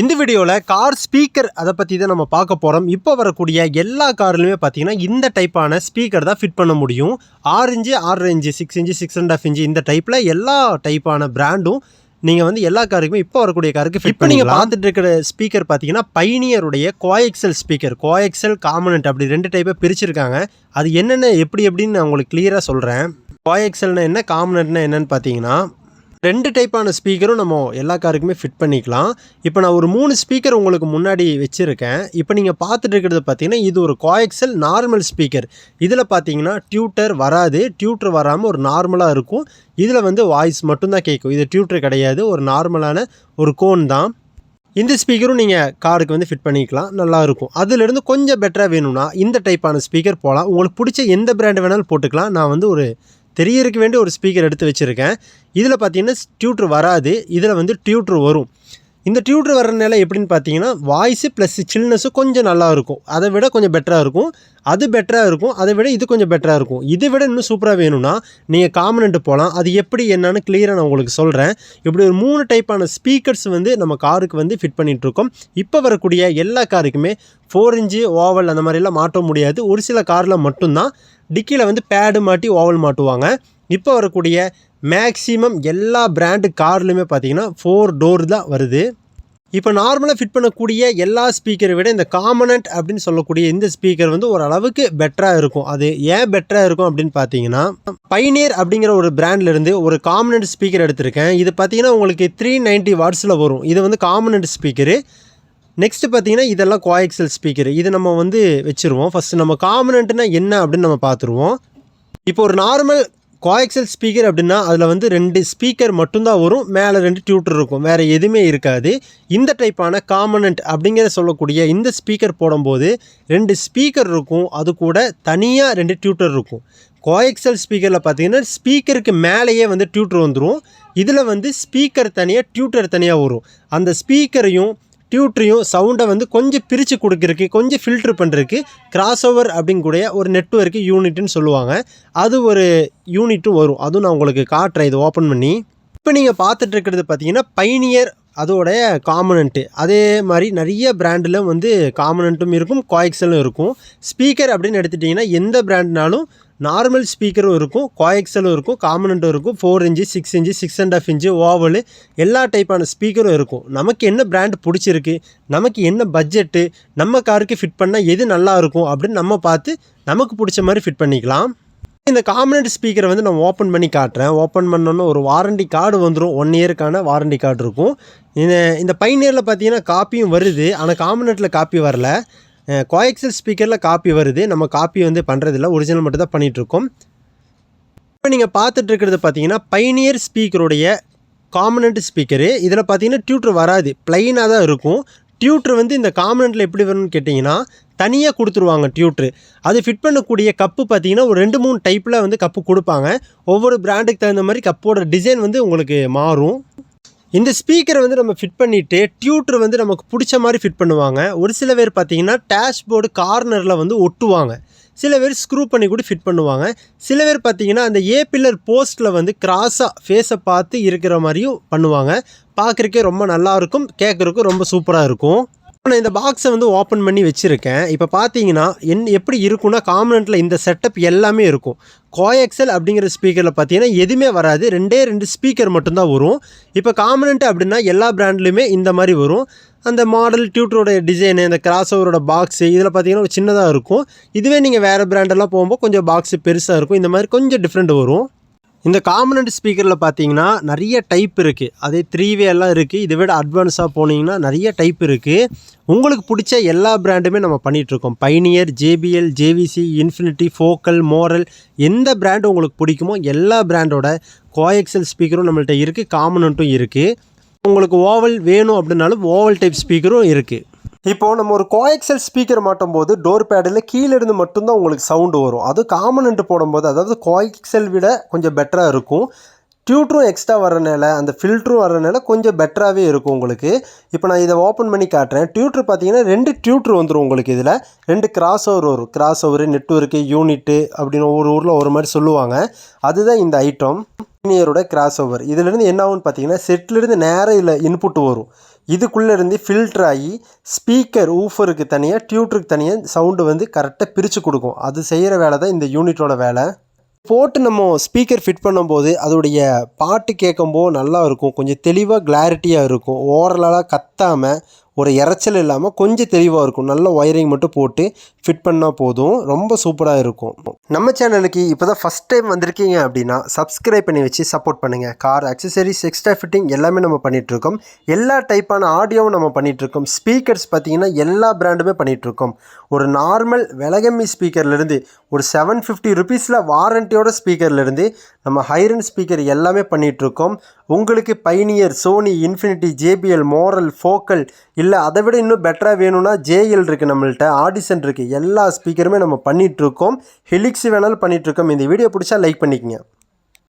இந்த வீடியோவில் car speaker அதை பற்றி தான் நம்ம பார்க்க போகிறோம் இப்போ வரக்கூடிய எல்லா கார்லையுமே பார்த்தீங்கன்னா இந்த டைப்பான ஸ்பீக்கர் தான் ஃபிட் பண்ண முடியும். ஆறு இன்ச்சு ஆறு inch six inch six and half inch இந்த டைப்பில் எல்லா டைப்பான பிராண்டும் நீங்கள் வந்து எல்லா காருக்குமே இப்போ வரக்கூடிய காருக்கு ஃபிட் பண்ணி நீங்கள் பார்த்துட்டு இருக்கிற ஸ்பீக்கர் பார்த்தீங்கன்னா பைனியருடைய கோஎக்சல் ஸ்பீக்கர் கோஎக்சல் காமனன்ட் அப்படி ரெண்டு டைப்பை பிரிச்சிருக்காங்க. அது என்னென்ன எப்படி எப்படின்னு நான் உங்களுக்கு கிளியராக சொல்கிறேன் கோஎக்சல்னா என்ன காமனன்ட்னா என்னன்னு பார்த்தீங்கன்னா ரெண்டு டைப்பான ஸ்பீக்கரும் நம்ம எல்லா காருக்குமே ஃபிட் பண்ணிக்கலாம். இப்போ நான் ஒரு மூணு ஸ்பீக்கர் உங்களுக்கு முன்னாடி வச்சுருக்கேன். இப்போ நீங்கள் பார்த்துட்டு இருக்கிறது பார்த்தீங்கன்னா இது ஒரு கோஎக்சல் நார்மல் ஸ்பீக்கர் இதில் பார்த்தீங்கன்னா டியூட்டர் வராது. டியூட்டர் வராமல் ஒரு நார்மலாக இருக்கும். இதில் வந்து வாய்ஸ் மட்டும்தான் கேட்கும். இது டியூட்டர் கிடையாது. ஒரு நார்மலான ஒரு கோன் தான். இந்த ஸ்பீக்கரும் நீங்கள் காருக்கு வந்து ஃபிட் பண்ணிக்கலாம். நல்லாயிருக்கும் அதுலேருந்து கொஞ்சம் பெட்டராக வேணும்னா இந்த டைப்பான ஸ்பீக்கர் போகலாம் உங்களுக்கு பிடிச்ச எந்த பிராண்டு வேணாலும் போட்டுக்கலாம். நான் வந்து ஒரு தெரியறதுக்கு வேண்டிய ஒரு ஸ்பீக்கர் எடுத்து வச்சுருக்கேன். இதில் பார்த்தீங்கன்னா டியூட்ரு வராது. இதில் வந்து டியூட்ரு வரும். இந்த டியூட்ரு வர்றதுனால எப்படின்னு பார்த்தீங்கன்னா வாய்ஸு ப்ளஸ் சில்னஸும் கொஞ்சம் நல்லா இருக்கும். அதை விட கொஞ்சம் பெட்டராக இருக்கும். அது பெட்டராக இருக்கும். அதை விட இது கொஞ்சம் பெட்டராக இருக்கும். இதை விட இன்னும் சூப்பராக வேணும்னா நீங்கள் காமனண்ட்டு போகலாம் அது எப்படி என்னன்னு கிளியராக நான் உங்களுக்கு சொல்கிறேன் இப்படி ஒரு மூணு டைப்பான ஸ்பீக்கர்ஸ் வந்து நம்ம காருக்கு வந்து ஃபிட் பண்ணிகிட்ருக்கோம் இப்போ வரக்கூடிய எல்லா காருக்குமே ஃபோர் இன்ச்சு ஓவல் அந்த மாதிரிலாம் மாட்ட முடியாது. ஒரு சில காரில் மட்டும்தான். டிக்கியில் வந்து பேடு மாட்டி ஓவல் மாட்டுவாங்க. இப்போ வரக்கூடிய மேக்ஸிமம் எல்லா பிராண்டு கார்லையுமே பார்த்தீங்கன்னா ஃபோர் டோர் தான் வருது. இப்போ நார்மலாக ஃபிட் பண்ணக்கூடிய எல்லா ஸ்பீக்கரை விட இந்த காமனண்ட் அப்படின்னு சொல்லக்கூடிய இந்த ஸ்பீக்கர் வந்து ஓரளவுக்கு பெட்டராக இருக்கும். அது ஏன் பெட்டராக இருக்கும் அப்படின்னு பார்த்தீங்கன்னா பைனியர் அப்படிங்கிற ஒரு பிராண்ட்லேருந்து ஒரு காமனண்ட் ஸ்பீக்கர் எடுத்திருக்கேன். இது பார்த்தீங்கன்னா உங்களுக்கு த்ரீ நைன்ட்டி வாட்ஸில் வரும். இது வந்து காமனண்ட் ஸ்பீக்கரு நெக்ஸ்ட்டு பார்த்தீங்கன்னா இதெல்லாம் கோஎக்சல் ஸ்பீக்கர் இது நம்ம வந்து வச்சுருவோம். ஃபஸ்ட்டு நம்ம காமனண்ட்டுனா என்ன அப்படின்னு நம்ம பார்த்துருவோம். இப்போ ஒரு நார்மல் கோஎக்சல் ஸ்பீக்கர் அப்படின்னா அதில் வந்து ரெண்டு ஸ்பீக்கர் மட்டும்தான் வரும். மேலே ரெண்டு டியூட்டர் இருக்கும். வேறு எதுவுமே இருக்காது. இந்த டைப்பான காமனண்ட் அப்படிங்கிற சொல்லக்கூடிய இந்த ஸ்பீக்கர் போடும்போது ரெண்டு ஸ்பீக்கர் இருக்கும். அது கூட தனியாக ரெண்டு டியூட்டர் இருக்கும். கோஎக்சல் ஸ்பீக்கரில் பார்த்தீங்கன்னா ஸ்பீக்கருக்கு மேலேயே வந்து டியூட்டர் வந்துடும் இதில் வந்து ஸ்பீக்கர் தனியாக டியூட்டர் தனியாக வரும். அந்த ஸ்பீக்கரையும் டியூட்ரியும் சவுண்டை வந்து கொஞ்சம் பிரித்து கொடுக்குறக்கு கொஞ்சம் ஃபில்ட்ரு பண்ணுறதுக்கு கிராஸ் ஓவர் அப்படிங்கூடிய ஒரு நெட்ஒர்க்கு யூனிட்னு சொல்லுவாங்க. அது ஒரு யூனிட்டும் வரும். அதுவும் நான் உங்களுக்கு காட்டுறேன். இது ஓப்பன் பண்ணி. இப்போ நீங்கள் பார்த்துட்டு இருக்கிறது பார்த்தீங்கன்னா பைனியர் அதோடைய காமனண்ட்டு அதே மாதிரி நிறைய பிராண்டில் வந்து காமனண்ட்டும் இருக்கும் கோஎக்சலும் இருக்கும். ஸ்பீக்கர் அப்படின்னு எடுத்துட்டிங்கன்னா எந்த பிராண்ட்னாலும் நார்மல் ஸ்பீக்கரும் இருக்கும் கோஎக்சலும் இருக்கும் காமனண்ட்டும் இருக்கும் four inch six inch six and half inch oval எல்லா டைப்பான ஸ்பீக்கரும் இருக்கும். நமக்கு என்ன பிராண்ட் பிடிச்சிருக்கு நமக்கு என்ன பட்ஜெட்டு நம்ம காருக்கு ஃபிட் பண்ணால் எது நல்லா இருக்கும் அப்படின்னு நம்ம பார்த்து நமக்கு பிடிச்ச மாதிரி ஃபிட் பண்ணிக்கலாம். இந்த காமனட் ஸ்பீக்கரை வந்து நான் ஓப்பன் பண்ணி காட்டுறேன். ஓப்பன் பண்ணோன்னா ஒரு வாரண்டி கார்டு வந்துடும் ஒன் இயருக்கான வாரண்டி கார்டு இருக்கும். இந்த இந்த பைனியரில் பார்த்தீங்கன்னா காப்பியும் வருது. ஆனால் காமனட்டில் காப்பி வரல. கோஎக்சல் ஸ்பீக்கரில் காப்பி வருது. நம்ம காப்பி வந்து பண்ணுறதில்ல ஒரிஜினல் மட்டும் தான் பண்ணிகிட்ருக்கோம் இப்போ நீங்கள் பார்த்துட்டு இருக்கிறது பார்த்தீங்கன்னா பைனியர் ஸ்பீக்கருடைய காமனண்ட் ஸ்பீக்கரு. இதில் பார்த்தீங்கன்னா டியூட்டர் வராது. ப்ளைனாக தான் இருக்கும். டியூட்டர் வந்து இந்த காமனண்ட்டில் எப்படி வரும்னு கேட்டிங்கன்னா தனியாக கொடுத்துருவாங்க டியூட்ரு அது ஃபிட் பண்ணக்கூடிய கப்பு பார்த்தீங்கன்னா ஒரு ரெண்டு மூணு டைப்பில் வந்து கப்பு கொடுப்பாங்க. ஒவ்வொரு பிராண்டுக்கு தகுந்த மாதிரி கப்போட டிசைன் வந்து உங்களுக்கு மாறும். இந்த ஸ்பீக்கரை வந்து நம்ம ஃபிட் பண்ணிவிட்டு டியூட்ரு வந்து நமக்கு பிடிச்ச மாதிரி ஃபிட் பண்ணுவாங்க. ஒரு சில பேர் பார்த்தீங்கன்னா டேஷ்போர்டு கார்னரில் வந்து ஒட்டுவாங்க. சில பேர் ஸ்க்ரூ பண்ணி கூட ஃபிட் பண்ணுவாங்க. சில பேர் பார்த்தீங்கன்னா அந்த ஏ பில்லர் போஸ்ட்டில் வந்து கிராஸாக ஃபேஸை பார்த்து இருக்கிற மாதிரியும் பண்ணுவாங்க. பார்க்குறக்கே ரொம்ப நல்லா இருக்கும். ரொம்ப சூப்பராக இருக்கும். நான் இந்த பாக்ஸை வந்து ஓப்பன் பண்ணி வச்சுருக்கேன். இப்போ பார்த்தீங்கன்னா என் எப்படி இருக்கும்னா காமனண்ட்டில் இந்த செட்டப் எல்லாமே இருக்கும். கோஎக்சல் அப்படிங்கிற ஸ்பீக்கரில் பார்த்தீங்கன்னா எதுவுமே வராது. ரெண்டே ரெண்டு ஸ்பீக்கர் மட்டும்தான் வரும். இப்போ காமனண்ட் அப்படின்னா எல்லா ப்ராண்ட்லையுமே இந்த மாதிரி வரும். அந்த மாடல் டியூட்டரோட டிசைனு இந்த கிராஸ் ஓவரோட பாக்ஸு இதில் பார்த்தீங்கன்னா ஒரு சின்னதாக இருக்கும். இதுவே நீங்கள் வேறு பிராண்டெல்லாம் போகும்போது கொஞ்சம் பாக்ஸு பெருசாக இருக்கும். இந்த மாதிரி கொஞ்சம் டிஃப்ரெண்ட் வரும். இந்த காமனண்ட் ஸ்பீக்கரில் பார்த்தீங்கன்னா நிறைய டைப் இருக்குது அதே த்ரீ வே எல்லாம் இருக்குது இதை விட அட்வான்ஸாக போனீங்கன்னா நிறைய டைப் இருக்குது உங்களுக்கு பிடிச்ச எல்லா பிராண்டுமே நம்ம பண்ணிகிட்ருக்கோம் Pioneer JBL JVC Infinity Focal Morel எந்த பிராண்டு உங்களுக்கு பிடிக்குமோ எல்லா பிராண்டோட கோஎக்ஸல் ஸ்பீக்கரும் நம்மள்ட்ட இருக்குது காமனண்ட்டும் இருக்குது உங்களுக்கு ஓவல் வேணும் அப்படின்னாலும் ஓவல் டைப் ஸ்பீக்கரும் இருக்குது இப்போது நம்ம ஒரு கோஎக்சல் ஸ்பீக்கர் மாட்டும் போது டோர் பேடில் கீழேருந்து மட்டும்தான் உங்களுக்கு சவுண்டு வரும். அது காமனன்ட் போடும்போது அதாவது கோஎக்சல் விட கொஞ்சம் பெட்டராக இருக்கும். டியூட்டரும் எக்ஸ்ட்ரா வரனால அந்த ஃபில்ட்ரும் வரனால கொஞ்சம் பெட்டராகவே இருக்கும் உங்களுக்கு. இப்போ நான் இதை ஓப்பன் பண்ணி காட்டுறேன். டியூட்ரு பார்த்தீங்கன்னா ரெண்டு டியூட்ரு வந்துடும் உங்களுக்கு இதில். ரெண்டு கிராஸ் ஓவர் வரும். கிராஸ் ஓவர் நெட்ஒர்க்கு யூனிட்டு அப்படின்னு ஒவ்வொரு ஊரில் ஒரு மாதிரி சொல்லுவாங்க. அதுதான் இந்த ஐட்டம் பைனியரோட கிராஸ் ஓவர் இதுலேருந்து என்ன ஆகும்னு பார்த்தீங்கன்னா செட்லேருந்து நேராக இதில் இன்புட் வரும். இதுக்குள்ளேருந்து ஃபில்டர் ஆகி ஸ்பீக்கர் ஊஃபருக்கு தனியாக டியூட்டருக்கு தனியாக சவுண்டு வந்து கரெக்டாக பிரித்து கொடுக்கும். அது செய்கிற வேலை தான் இந்த யூனிட்டோட வேலை. போட்டு நம்ம ஸ்பீக்கர் ஃபிட் பண்ணும்போது அதோடைய பாட்டு கேட்கும்போது நல்லா இருக்கும். கொஞ்சம் தெளிவாக கிளாரிட்டியாக இருக்கும். ஓரளவாக கத்தாமல் ஒரு இறைச்சல் இல்லாமல் கொஞ்சம் தெளிவாக இருக்கும். நல்ல ஒயரிங் மட்டும் போட்டு ஃபிட் பண்ணால் போதும். ரொம்ப சூப்பராக இருக்கும். நம்ம சேனலுக்கு இப்போ தான் ஃபஸ்ட் டைம் வந்திருக்கீங்க அப்படின்னா சப்ஸ்கிரைப் பண்ணி வச்சு சப்போர்ட் பண்ணுங்கள் கார் அக்சசரிஸ் எக்ஸ்ட்ரா ஃபிட்டிங் எல்லாமே நம்ம பண்ணிகிட்ருக்கோம் எல்லா டைப்பான ஆடியோவும் நம்ம பண்ணிகிட்ருக்கோம் ஸ்பீக்கர்ஸ் பார்த்தீங்கன்னா எல்லா பிராண்டுமே பண்ணிகிட்ருக்கோம் ஒரு நார்மல் விலகம்மி ஸ்பீக்கர்லேருந்து ஒரு செவன் ஃபிஃப்டி ருபீஸில் வாரண்டியோட ஸ்பீக்கர்லேருந்து நம்ம ஹைரன் ஸ்பீக்கர் எல்லாமே பண்ணிகிட்ருக்கோம். உங்களுக்கு Pioneer Sony Infinity JBL Morel Focal இல்லை அதை விட இன்னும் பெட்டராக வேணும்னா ஜேஎல் இருக்குது நம்மள்ட்ட ஆடிசன் இருக்குது எல்லா ஸ்பீக்கருமே நம்ம பண்ணிகிட்ருக்கோம். ஹெலிக்ஸ் வேணாலும் பண்ணிகிட்ருக்கோம். இந்த வீடியோ பிடிச்சா லைக் பண்ணிக்கங்க.